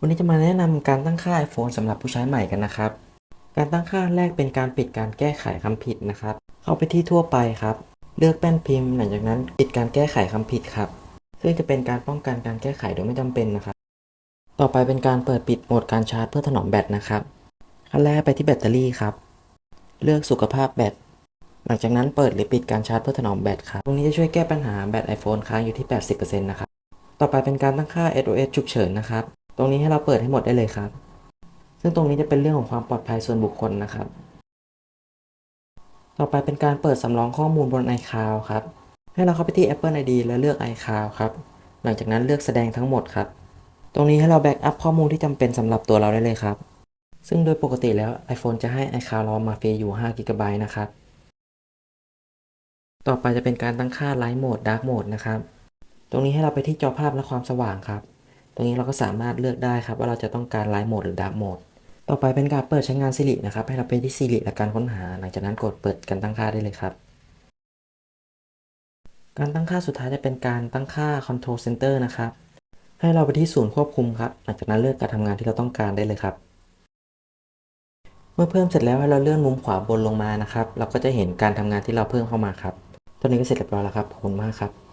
วันนี้จะมาแนะนำการตั้งค่า iPhone สำหรับผู้ใช้ใหม่กันนะครับ การตั้งค่าแรกเป็นการปิดการแก้ไขคำผิดนะครับ เข้าไปที่ทั่วไปครับ เลือกแป้นพิมพ์ หลังจากนั้นปิดการแก้ไขคำผิดครับ ซึ่งจะเป็นการป้องกันการแก้ไขโดยไม่จำเป็นนะครับ ต่อไปเป็นการเปิดปิดโหมดการชาร์จเพื่อถนอมแบตนะครับ ขั้นแรกไปที่แบตเตอรี่ครับ เลือกสุขภาพแบต หลังจากนั้นเปิดหรือปิดการชาร์จเพื่อถนอมแบตครับ ตรงนี้จะช่วยแก้ปัญหาแบต iPhone ค้างอยู่ที่ 80%นะครับ ต่อไปเป็นการตั้งค่า SOS ฉุกเฉินนะครับ ตรงนี้ให้เราเปิดให้หมดได้เลยครับ ซึ่งตรงนี้จะเป็นเรื่องของความปลอดภัยส่วนบุคคลนะครับ ต่อไปเป็นการเปิดสำรองข้อมูลบน iCloud ครับ ให้เราเข้าไปที่ Apple ID แล้วเลือก iCloud ครับ หลังจากนั้นเลือกแสดงทั้งหมดครับ ตรงนี้ให้เราแบ็กอัพข้อมูลที่จำเป็นสำหรับตัวเราได้เลยครับ ซึ่งโดยปกติแล้ว iPhone จะให้ iCloud เรามาฟรีอยู่5 g b นะครับ ต่อไปจะเป็นการตั้งค่า Light Mode Dark Mode นะครับ ตรงนี้ให้เราไปที่จอภาพและความสว่างครับ ตรงนี้เราก็สามารถเลือกได้ครับว่าเราจะต้องการ Light Mode หรือ Dark Mode ต่อไปเป็นการเปิดใช้งาน Siri นะครับ ให้เราไปที่ Siri และการค้นหา หลังจากนั้นกดเปิดการตั้งค่าได้เลยครับ การตั้งค่าสุดท้ายจะเป็นการตั้งค่า Control Center นะครับ ให้เราไปที่ศูนย์ควบคุมครับ หลังจากนั้นเลือกการทำงานที่เราต้องการได้เลยครับ เมื่อเพิ่มเสร็จแล้วให้เราเลื่อนมุมขวาบนลงมานะครับ เราก็จะเห็นการทำงานที่เราเพิ่มเข้ามาครับ ตอนนี้ก็เสร็จเรียบร้อยแล้วครับ ขอบคุณมากครับ